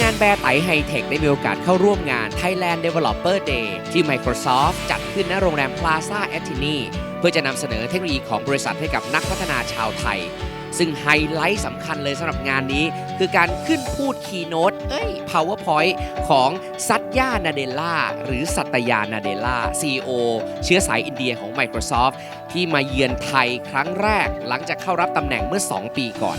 งานแบร์ไตไฮเทคได้มีโอกาสเข้าร่วมงาน Thailand Developer Day ที่ Microsoft จัดขึ้นณโรงแรม Plaza a t t i n i เพื่อจะนำเสนอเทคโนโลยีของบริษัทให้กับนักพัฒนาชาวไทย ซึ่งไฮไลท์สำคัญเลยสำหรับงานนี้ คือการขึ้นพูดคีโน e เอ้ย PowerPoint ของซัตยานาเดล่าหรือสัตยานาเดล่า CEO เชื้อสายอินเดียของ Microsoft ที่มาเยือนไทยครั้งแรกหลังจากเข้ารับตำแหน่งเมื่อ 2 ปีก่อน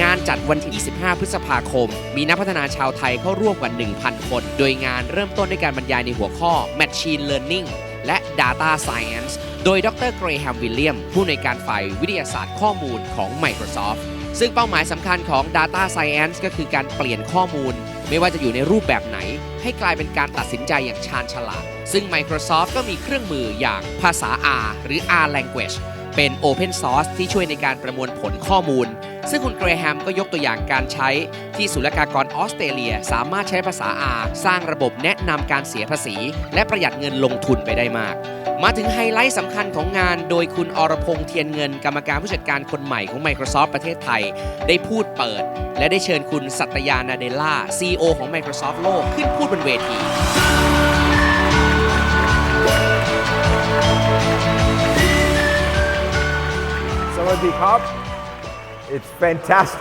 งานจัดวันที่ 25 พฤษภาคม มีนักพัฒนาชาวไทยเข้าร่วมกว่า 1,000 คน โดยงานเริ่มต้นด้วยการบรรยายในหัวข้อ Machine Learning และ Data Science โดยดรเกรแฮมวิลเลียม ผู้ในการฝ่ายวิทยาศาสตร์ข้อมูลของ Microsoft ซึ่งเป้าหมายสำคัญของ Data Science ก็คือการเปลี่ยนข้อมูล ไม่ว่าจะอยู่ในรูปแบบไหน ให้กลายเป็นการตัดสินใจอย่างชาญฉลาด ซึ่ง Microsoft ก็มีเครื่องมืออย่างภาษา R หรือ R language เป็น Open Source ที่ช่วยในการประมวลผลข้อมูล ซึ่งคุณเกรแฮมก็ยกตัวอย่างการใช้ที่ศุลกากรออสเตรเลีย สามารถใช้ภาษา R สร้างระบบแนะนำการเสียภาษี และประหยัดเงินลงทุนไปได้มาก มาถึงไฮไลท์สำคัญของงานโดยคุณอรพงษ์เทียนเงิน กรรมการผู้จัดการคนใหม่ของ Microsoft ประเทศไทย ได้พูดเปิด และได้เชิญคุณสัตยานาเดล่า CEO ของ Microsoft โลกขึ้นพูดบนเวที Sawadee Krap. It's fantastic.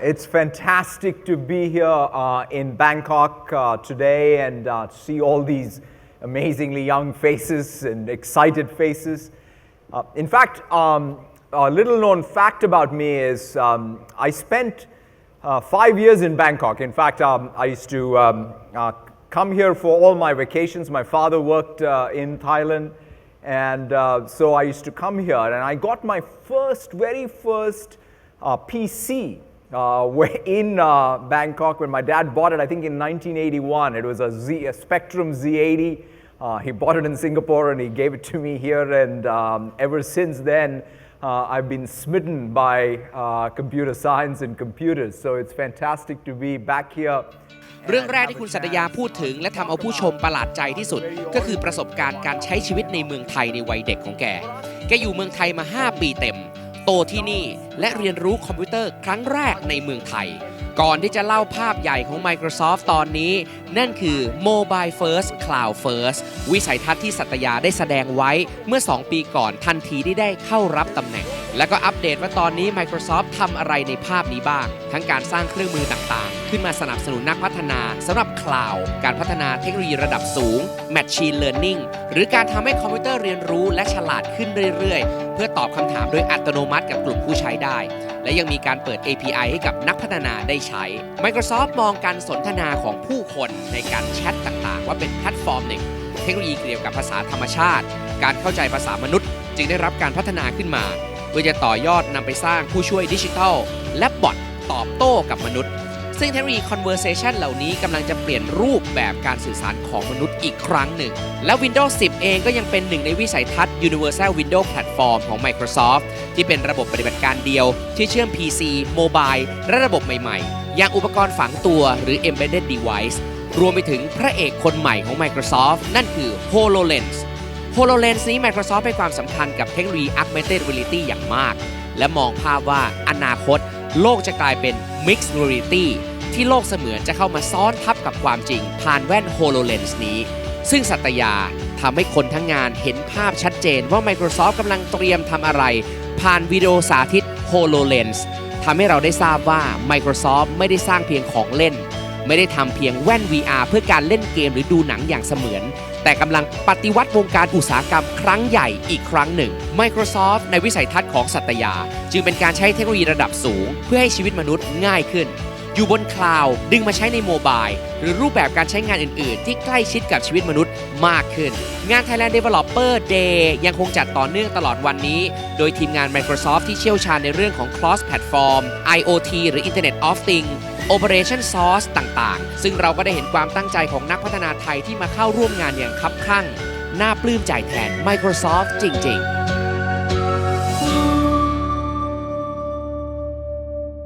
It's fantastic to be here uh, in Bangkok uh, today and uh, see all these amazingly young faces and excited faces. Uh, in fact, um, a little known fact about me is um, I spent uh, five years in Bangkok. In fact, um, I used to um, uh, come here for all my vacations. My father worked in Thailand. And so I used to come here, and I got my first, very first uh, PC uh, wh- in uh, Bangkok when my dad bought it, I think in 1981. It was a, Z, a Spectrum Z80. Uh, he bought it in Singapore and he gave it to me here, and um, ever since then, uh, I've been smitten by uh, computer science and computers. So it's fantastic to be back here. เรื่องแรกที่คุณสัตยาพูดถึง และทำเอาผู้ชมประหลาดใจที่สุด ก็คือประสบการณ์การใช้ชีวิตในเมืองไทยในวัยเด็กของแก แกอยู่เมืองไทยมา 5 ปีเต็ม โตที่นี่และเรียนรู้คอมพิวเตอร์ครั้งแรกในเมืองไทย ก่อนที่จะเล่าภาพใหญ่ของ Microsoft ตอนนี้ นั่นคือ Mobile First Cloud First วิสัยทัศน์ที่สัตยาได้แสดงไว้เมื่อ 2 ปีก่อนทันทีที่ได้เข้ารับตำแหน่ง แล้วก็อัปเดตว่าตอนนี้ Microsoft ทำอะไรในภาพนี้บ้าง ทั้งการสร้างเครื่องมือต่างๆ ขึ้นมาสนับสนุนนักพัฒนาสำหรับคลาวด์การพัฒนาเทคโนโลยีระดับสูง Machine Learning หรือการทำให้คอมพิวเตอร์เรียนรู้และฉลาดขึ้นเรื่อยๆ เพื่อตอบคำถามโดยอัตโนมัติกับกลุ่มผู้ใช้ได้ และยังมีการเปิด API ให้กับนักพัฒนาได้ใช้ Microsoft มองการสนทนาของผู้คนในการแชทต่างๆ ว่าเป็นแพลตฟอร์มหนึ่งเทคโนโลยีเกี่ยวกับภาษาธรรมชาติ การเข้าใจภาษามนุษย์ จึงได้รับการพัฒนาขึ้นมา พื่อจะต่อยอดนำไปสร้างผู้ช่วยดิจิทัล และบอทตอบโต้กับมนุษย์ ซึ่งเทคโนโลยี conversation เหล่านี้กำลังจะเปลี่ยนรูปแบบการสื่อสารของมนุษย์อีกครั้งหนึ่ง และ Windows 10 เองก็ยังเป็นหนึ่งในวิสัยทัศน์ Universal Windows Platform ของ Microsoft ที่เป็นระบบปฏิบัติการเดียว ที่เชื่อม PC Mobile และระบบใหม่ๆ อย่างอุปกรณ์ฝังตัวหรือ Embedded Device รวมไปถึงพระเอกคนใหม่ของ Microsoft นั่นคือ HoloLens HoloLens นี้ Microsoft ให้ความสำคัญกับเทคโนโลยี Augmented Reality อย่างมาก และมองภาพว่าอนาคต โลกจะกลายเป็น Mixed Reality ที่โลกเสมือนจะเข้ามาซ้อนทับกับความจริง ผ่านแว่น HoloLens นี้ ซึ่งสัตยาทำให้คนทั้งงานเห็นภาพชัดเจนว่า Microsoft กำลังเตรียมทำอะไร ผ่านวิดีโอสาธิต HoloLens ทำให้เราได้ทราบว่า Microsoft ไม่ได้สร้างเพียงของเล่น ไม่ได้ทำเพียงแว่น VR เพื่อการเล่นเกมหรือดูหนังอย่างเสมือน แต่กำลังปฏิวัติวงการอุตสาหกรรมครั้งใหญ่อีกครั้งหนึ่ง Microsoft ในวิสัยทัศน์ของสัตยา จึงเป็นการใช้เทคโนโลยีระดับสูง เพื่อให้ชีวิตมนุษย์ง่ายขึ้น อยู่บนคลาวด์ดึงมาใช้ในโมบายหรือรูปแบบการใช้งานอื่น ๆ ที่ใกล้ชิดกับชีวิตมนุษย์มากขึ้น งาน Thailand Developer Day ยังคงจัดต่อเนื่องตลอดวันนี้ โดยทีมงาน Microsoft ที่เชี่ยวชาญในเรื่องของ cross platform IoT หรือ Internet of Things Operation Source ต่างๆ ซึ่งเราก็ได้เห็นความตั้งใจของนักพัฒนาไทยที่มาเข้าร่วมงานอย่างคับคั่ง น่าปลื้มใจแทน Microsoft จริง ๆ